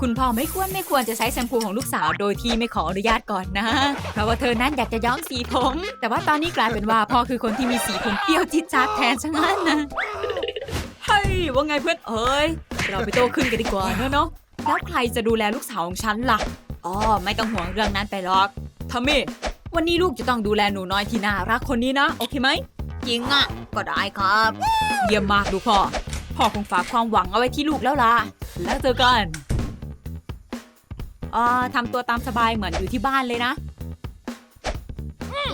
คุณพ่อไม่ควรไม่ควรจะใช้แชมพูของลูกสาวโดยที่ไม่ขออนุญาตก่อนนะ เพราะว่าเธอนั้นอยากจะย้อมสีผม แต่ว่าตอนนี้กลายเป็นว่าพ่อคือคนที่มีสีผมเปรี้ยวจิ๊ดจ๊าดแทนซะงั้นนะเฮ้ยว่าไงเพื่อนเอ้ยเราไปโตขึ้นกันดีกว่าเนอะเนาะแล้วใครจะดูแลลูกสาวของฉันล่ะอ๋อไม่ต้องห่วงเรื่องนั้นไปหรอกทามิวันนี้ลูกจะต้องดูแลหนูน้อยที่น่ารักคนนี้นะ โอเคไหมจริงอะ ก็ได้ครับ เยี่ยมมากดูพ่อ พ่อคงฝากความหวังเอาไว้ที่ลูกแล้วล่ะ แล้วเจอกันอ่าทำตัวตามสบายเหมือนอยู่ที่บ้านเลยนะ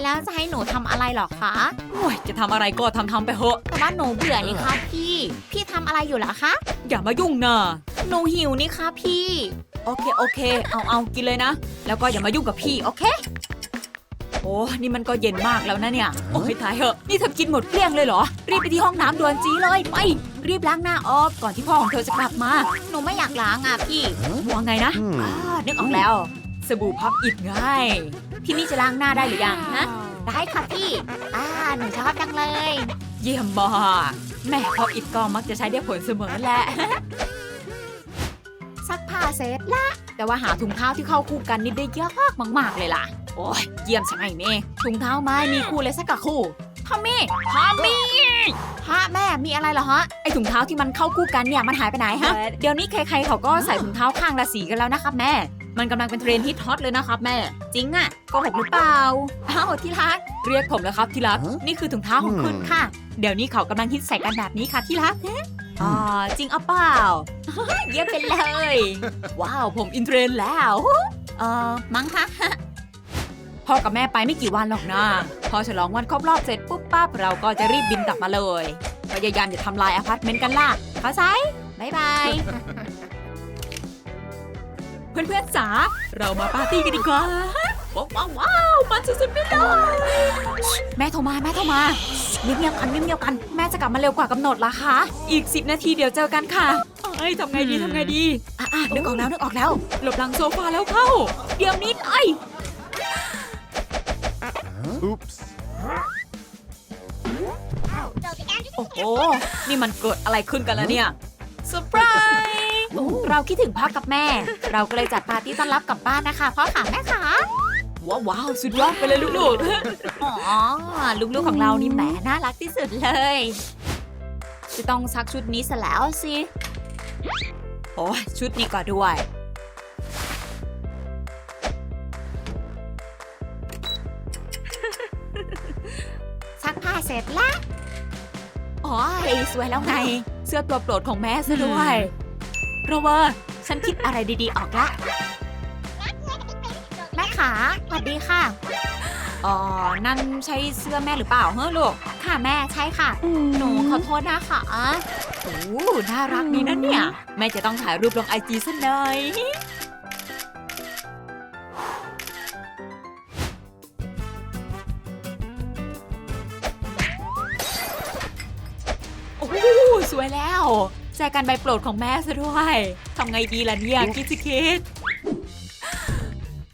แล้วจะให้หนูทำอะไรหรอคะโอ้ยจะทำอะไรก็ทำทำไปเถอะ แต่ว่าหนูเบื่อนี่คะพี่ พี่ทำอะไรอยู่เหรอคะ อย่ามายุ่งนะหนูหิวนี่คะพี่ โอเคโอเค เอาเอากินเลยนะ แล้วก็อย่ามายุ่งกับพี่โอเค โอ้นี่มันก็เย็นมากแล้วนะเนี่ย โอ้ยตายเหอะ นี่เธอกินหมดเกลี้ยงเลยเหรอ รีบไปที่ห้องน้ำด่วนจีเลย ไป รีบล้างหน้าออกก่อนที่พ่อของเธอจะกลับมา หนูไม่อยากล้างอะพี่ว่าไงนะ Hmm. อ่านึกออกแล้ว สบู่พับอิดไงพี่นี่จะล้างหน้าได้หรือยังฮะได้ค่ะพี่ อ่า หนูชอบจังเลย เยี่ยมมากแม่พับอิดก็มักจะใช้ได้ผลเสมอแหละซักผ้าเสร็จละ แต่ว่าหาถุงเท้าที่เข้าคู่กันนี่ได้ยากมากๆเลยล่ะโอ้ยเยี่ยมใช่ไหมเมถุงเท้าไม้มีคู่เลยสักกับคู่ทอมมี่ทอมมี่ฮะแม่มีอะไรเหรอฮะไอถุงเท้าที่มันเข้าคู่กันเนี่ยมันหายไปไหนฮะเดี๋ยวนี้ใครๆเขาก็ใส่ถุงเท้าข้างละสีกันแล้วนะครับแม่ มันกำลังเป็นเทรนด์ฮิตฮอตเลยนะครับแม่ จริงอะโกหกหรือเปล่าอ้าวที่รักเรียกผมแล้วครับที่รักฮะนี่คือถุงเท้าของคุณอืมค่ะ เดี๋ยวนี้เขากำลังฮิตใส่กันแบบนี้ค่ะที่รักอ่าจริงเอาเปล่าเยี่ยมไปเลย ว้าวผมอินเทรนด์แล้วเออมั้งคะ พ่อกับแม่ไปไม่กี่วันหรอกนะพอฉลองวันครบรอบเสร็จปุ๊บปั๊บเราก็จะรีบบินกลับมาเลยพยายามอย่าทำลายอพาร์ตเมนต์กันล่ะเข้าใจบายบาย เพื่อนๆจ๋าเรามาปาร์ตี้กันดีกว่า ว้าวว้าวว้าวมันสุดๆไปเลยแม่โทรมาแม่โทรมาเงียบๆกันเงียบๆกัน แม่จะกลับมาเร็วกว่ากำหนดละคะอีก 10 นาทีเดี๋ยวเจอกันค่ะเอ้ยทำไงดีทำไงดี อะอะนึกออกแล้วนึกออกแล้ว หลบหลังโซฟาแล้วเข้า เดี๋ยวนี้ไอ้ย Oops. โอ้โห นี่มันเกิดอะไรขึ้นกันแล้วเนี่ยเซอร์ไพรส์เราคิดถึงพ่อกับแม่ เราก็เลยจัดปาร์ตี้ต้อนรับกลับบ้านนะคะพ่อค่ะแม่ค่ะว้าวว้าวสุดยอดไปเลยลูกๆ อ๋อ ลูกๆของเรานี่แหมน่ารักที่สุดเลย จะต้องซักชุดนี้ซะแล้วสิ โอ้ยชุดนี้ก็ด้วย สร็จแล้วอ๋อสวยแล้วไง เสื้อตัวโปรดของแม่ซะด้วย โรเวอร์ ฉันคิดอะไรดีๆออกละ แม่ขาสวัสดีค่ะ อ๋อ นั่นใช่เสื้อแม่หรือเปล่าเฮ้ลูก ค่ะแม่ใช่ค่ะ หนูขอโทษนะคะโอ้น่ารักดีนะเนี่ย แม่จะต้องถ่ายรูปลงไอจีสักหน่อย สวยแล้วแจกันใบโปรดของแม่ซะด้วยทำไงดีล่ะเนี่ยคิดสิคิด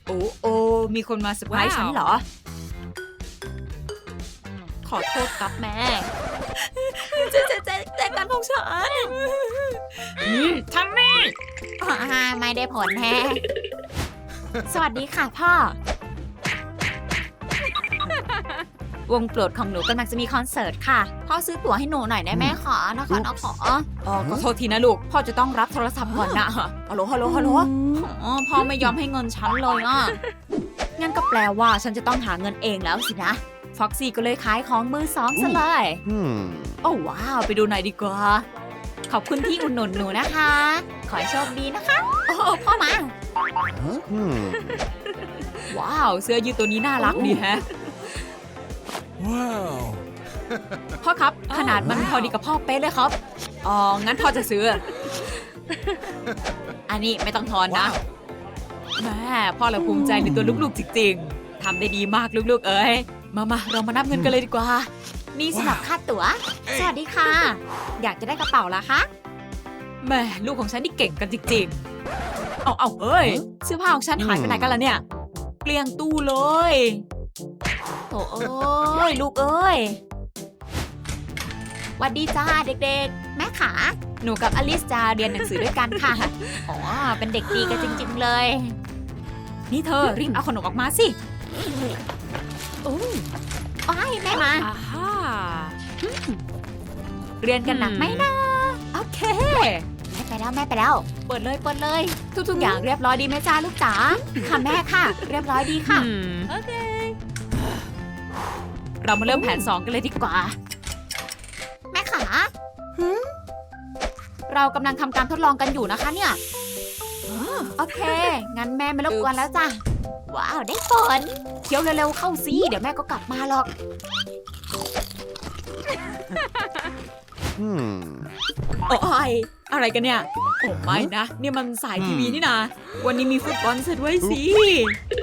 โอ้โอมีคนมาเซอร์ไพรส์ฉันเหรอ ขอโทษครับแม่เจ๊เจ๊เจ๊แจกันของฉันทำแม่อ่าไม่ได้ผลแฮะสวัสดีค่ะพ่อ วงโปรดของหนูกำลังจะมีคอนเสิร์ตค่ะ พ่อซื้อตั๋วให้หนูหน่อยได้ไหมขอนะคะนะขออ๋อขอโทษทีนะลูก พ่อจะต้องรับโทรศัพท์ก่อนนะฮัลโหลฮัลโหลฮัลโหลอ๋อพ่อไม่ยอมให้เงินฉันเลยอะ งั้นก็แปลว่าฉันจะต้องหาเงินเองแล้วสินะ ฟ็อกซี่ก็เลยขายของมือสองซะเลย Hmm. โอ้ว้าว ไปดูหน่อยดีกว่า ขอบคุณที่อุดหนุนหนูนะคะ ขอให้โชคดีนะคะ โอ้พ่อมา Huh? Hmm. ว้าว เสื้อยืดตัวนี้น่ารักดีแฮะ Wow. พ่อครับ ขนาดมันพอดีกับพ่อเป๊ะเลยครับ อ๋อ งั้นพ่อจะซื้อ อันนี้ไม่ต้องทอนนะ แม่พ่อเราภูมิใจในตัวลูกๆจริงๆ ทำได้ดีมากลูกๆ เอ้ย มามาเรามานับเงินกันเลยดีกว่า นี่สำหรับค่าตั๋ว สวัสดีค่ะ อยากจะได้กระเป๋าละคะ แม่ลูกของฉันนี่เก่งกันจริงๆ เอาเอาเอ้ยเสื้อผ้าของฉันหายไปไหนกันล่ะเนี่ย เกลี้ยงตู้เลยโถเอ้ยลูกเอ้ยหวัดดีจ้าเด็กแม่ขา หนูกับอลิสจะเรียนหนังสือด้วยกันค่ะ อ๋อ เป็นเด็กดีกันจริง ๆ เลย นี่เธอรีบเอาขนมออกมาสิโอ้ยแม่มาอาฮ่าเรียนกันหนักไหมนะ โอเค แม่ไปแล้วแม่ไปแล้ว เปิดเลยเปิดเลย ทุกๆอย่างเรียบร้อยดีไหมจ้าลูกจ๋า ค่ะแม่ค่ะ เรียบร้อยดีค่ะ โอเค เรามาเริ่มแผน 2 กันเลยดีกว่า แม่ขาเรากำลังทำการทดลองกันอยู่นะคะเนี่ย โอเค งั้นแม่ไม่รบกวนแล้วจ้ะ ว้าว ได้ผลเคี้ยวเร็วๆเข้าสิเดี๋ยวแม่ก็กลับมาหรอก Hmm. โอ้ยอะไรกันเนี่ยโอ้ไม่นะนี่มันสายทีวีนี่นะวันนี้มีฟุตบอลซะด้วยสิ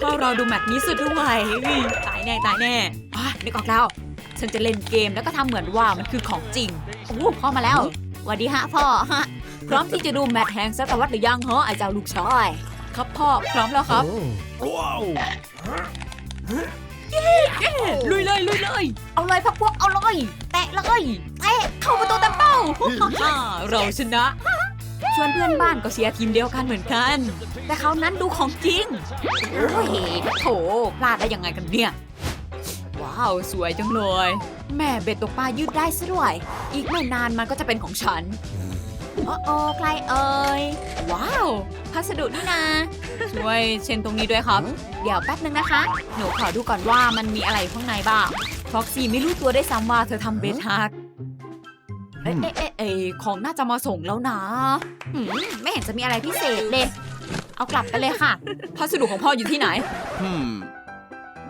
ก็รอดูแมตช์นี้ซะด้วยเฮ้ยตายแน่ตายแน่อะนึกออกแล้ว ฉันจะเล่นเกมแล้วก็ทำเหมือนว่ามันคือของจริงโอ้พ่อมาแล้วสวัสดีฮะพ่อฮะพร้อมที่จะดูแมตช์แห่งศตวรรษหรือยังเหรอไอ้เจ้าลูกชาย ครับพ่อพร้อมแล้วครับ Wow. ลุยเลยลุยเลย เอาเลยพักพวกเอาเลยแตะเลยเตะเข้าประตูเต็มเป้าฮ่าเราชนะชวนเพื่อนบ้านก็เชียร์ทีมเดียวกันเหมือนกัน แต่เขานั้นดูของจริงโอ้ยโถพลาดได้ยังไงกันเนี่ย ว้าว สวยจังเลย แม่เบ็ดตกปลายืดได้ซะด้วย อีกไม่นานมันก็จะเป็นของฉัน โอ้โอ้ใครเอ่ย ว้าว พัสดุนี่นาช่วยเช็นตรงนี้ด้วยครับ เดี๋ยวแป๊บนึงนะคะ หนูขอดูก่อนว่ามันมีอะไรข้างในบ้างฟ็อกซี่ไม่รู้ตัวได้ซ้ำว่าเธอทำเบทฮักเอ๊ะเอ๊ะเอ๊ะเอ๊ะของน่าจะมาส่งแล้วนะหืมไม่เห็นจะมีอะไรพิเศษเลย เอากลับไปเลยค่ะ พัสดุของพ่ออยู่ที่ไหน Hmm.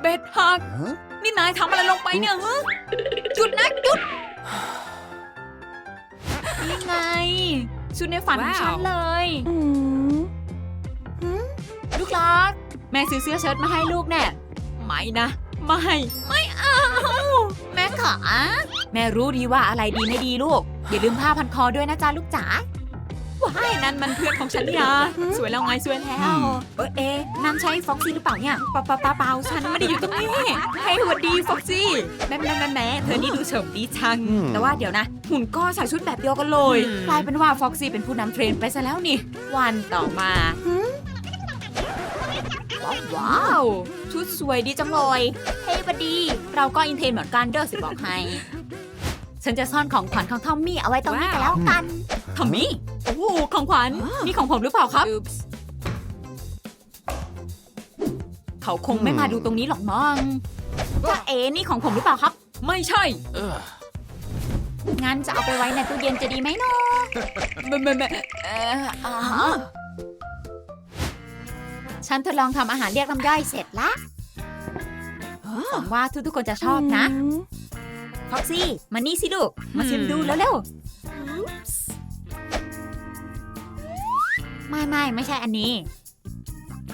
เบทฮัก Huh? นี่นายทำอะไรลงไปเนี่ยฮะจุดนะจุด นี่ไง ชุดในฝันของฉันเลยลูกรัก แม่ซื้อเสื้อเชิ้ตมาให้ลูกแน่ไม่นะ ไม่ ไม่เอาแม่ขาแม่รู้ดีว่าอะไรดีไม่ดีลูก อย่าลืมผ้าพันคอด้วยนะจ๊ะลูกจ๋า ว้ายนั่นมันเพื่อนของฉันนี่นะสวยแล้วไงสวยแล้วอืมเออเอ๊ะนั่นใช่ฟ็อกซี่หรือเปล่าเนี่ยเปล่าเปล่าเปล่าเปล่าฉันไม่ได้อยู่ตรงนี้ให้หวัดดีฟ็อกซี่แม่แม่แม่แม่เธอนี่ดูเฉิมดีจังอืมแต่ว่าเดี๋ยวนะ หุ่นก็ใส่ชุดแบบเดียวกันเลยกลายเป็นว่าฟ็อกซี่เป็นผู้นำเทรนไปซะแล้วนี่ วันต่อมาว้าวว้าวชุดสวยดีจังเลย เฮ้ยบัดดี เราก็อินเทรนเหมือนกันเด้อสิบอกให้ ฉันจะซ่อนของขวัญของทอมมี่เอาไว้ตรงนี้กันแล้วกัน ทอมมี่ โอ้โหของขวัญ นี่ของผมหรือเปล่าครับ เขาคงไม่มาดูตรงนี้หรอกมั้งจ้าเอ๋นี่ของผมหรือเปล่าครับ ไม่ใช่ Ugh. งั้นจะเอาไปไว้ในตู้เย็นจะดีไหมเนาะไม่ไม่ไม่เอ่ออ่าฮะฉันทดลองทำอาหารเรียกน้ำย่อยเสร็จละหวังว่าทุกๆคนจะชอบนะ ฟ็อกซี่มานี่สิลูก มาชิมดูแล้วเร็วไม่ไม่ไม่ใช่อันนี้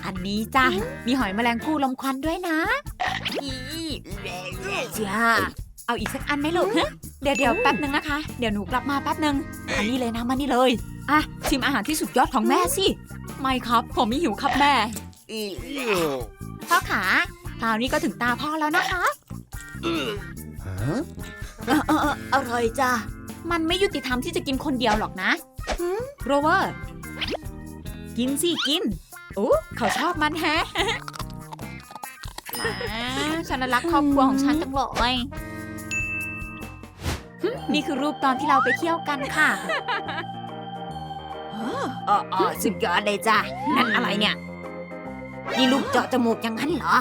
อันนี้จ้ามีหอยแมลงภู่ลมควันด้วยนะอีจ้าเอาอีกสักอันไหมลูกฮะเดี๋ยวเดี๋ยวแป๊บหนึ่งนะคะ เดี๋ยวหนูกลับมาแป๊บหนึ่งอันนี้เลยนะมานี่เลยอะชิมอาหารที่สุดยอดของแม่สิ ไม่ครับ ผมไม่หิวครับแม่ Ew. พ่อขาคราวนี้ก็ถึงตาพ่อแล้วนะคะ Huh? เออเออเอออร่อยจ้ะ มันไม่ยุติธรรมที่จะกินคนเดียวหรอกนะโรเวอร์ กินสิกิน โอ้เขาชอบมันแฮะอ่าฉันน่ะรักครอบครัวของฉันจังเลยนี่คือรูปตอนที่เราไปเที่ยวกันค่ะอ๋ออ๋อสุดยอดเลยจ้ะ นั่นอะไรเนี่ย นี่ลูกเจาะจมูกอย่างนั้นเหรอ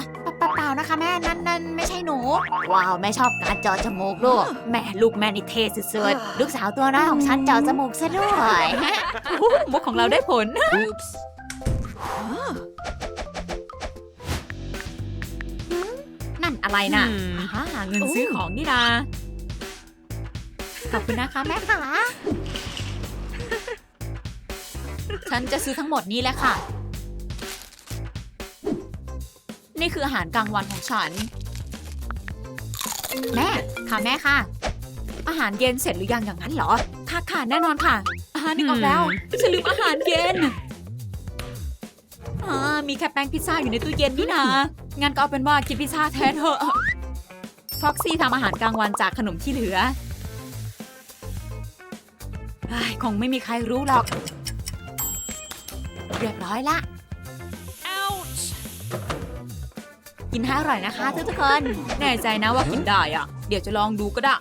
เปล่าๆนะคะแม่นั่นนั่นไม่ใช่หนู ว้าวแม่ชอบการเจาะจมูกลูก แม่ลูกแม่นี่เท่สุดๆลูกสาวตัวน้อยของฉันเจาะจมูกซะด้วยโอ้โหมุกของเราได้ผล Oops. นั่นอะไรน่ะอืมอ่าเงินซื้อของนี่นาขอบคุณนะคะแม่ค่ะ ฉันจะซื้อทั้งหมดนี้แหละค่ะ นี่คืออาหารกลางวันของฉัน แม่ ค่ะแม่ค่ะ อาหารเย็นเสร็จหรือยังอย่างนั้นเหรอ ค่ะค่ะแน่นอนค่ะอาหารนึกออกแล้วฉันลืมอาหารเย็นอ่ามีแค่แป้งพิซซ่าอยู่ในตู้เย็นนี่นางั้นก็เอาเป็นว่ากินพิซซ่าแทนเถอะฟ็อกซี่ทำอาหารกลางวันจากขนมที่เหลือเฮ้ยคงไม่มีใครรู้หรอก เรียบร้อยละ กินให้อร่อยนะคะทุกทุกๆคนแน่ใจนะว่ากินได้อะเดี๋ยวจะลองดูก็ได้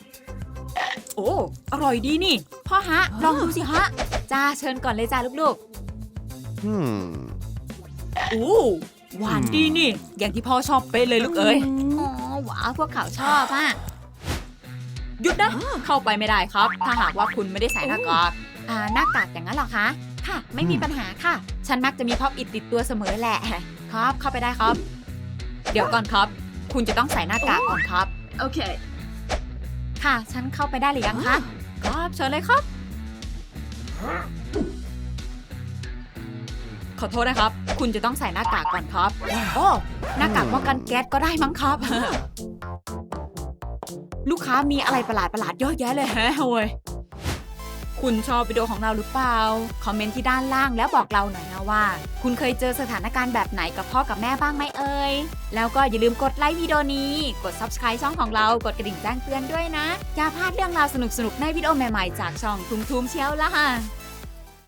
โอ้ อร่อยดีนี่ พ่อฮะ ลองดูสิฮะ จ้าเชิญก่อนเลยจ้าลูก Hmm. ๆโอ้หวานดีนี่ อย่างที่พ่อชอบเป๊ะเลยลูกเอ้ยอ๋อว้าวพวกเขาชอบอะหยุดนะ เข้าไปไม่ได้ครับ ถ้าหากว่าคุณไม่ได้ใส่หน้ากากอ่าหน้ากากอย่างนั้นเหรอคะ ค่ะ ไม่มีปัญหาค่ะ ฉันมักจะมีพ็อปอิดติดตัวเสมอแหละ ครับ เข้าไปได้ครับเดี๋ยวก่อนครับ คุณจะต้องใส่หน้ากากก่อนครับ โอเค ค่ะ ฉันเข้าไปได้หรือยังคะ ครับเชิญเลยครับ ขอโทษนะครับ คุณจะต้องใส่หน้ากากก่อนครับ โอ้หน้ากากป้องกันแก๊สก็ได้มั้งครับ ลูกค้ามีอะไรประหลาดประหลาดๆเยอะแยะเลยแฮะเว้ย คุณชอบวิดีโอของเราหรือเปล่า คอมเมนต์ที่ด้านล่างแล้วบอกเราหน่อยนะว่า คุณเคยเจอสถานการณ์แบบไหนกับพ่อกับแม่บ้างไหมเอ่ย แล้วก็อย่าลืมกดไลค์วิดีโอนี้ กด subscribe ช่องของเรา กดกระดิ่งแจ้งเตือนด้วยนะ อย่าพลาดเรื่องราวสนุกๆในวิดีโอใหม่ๆจากช่องทุมทุมๆเชียวล่ะ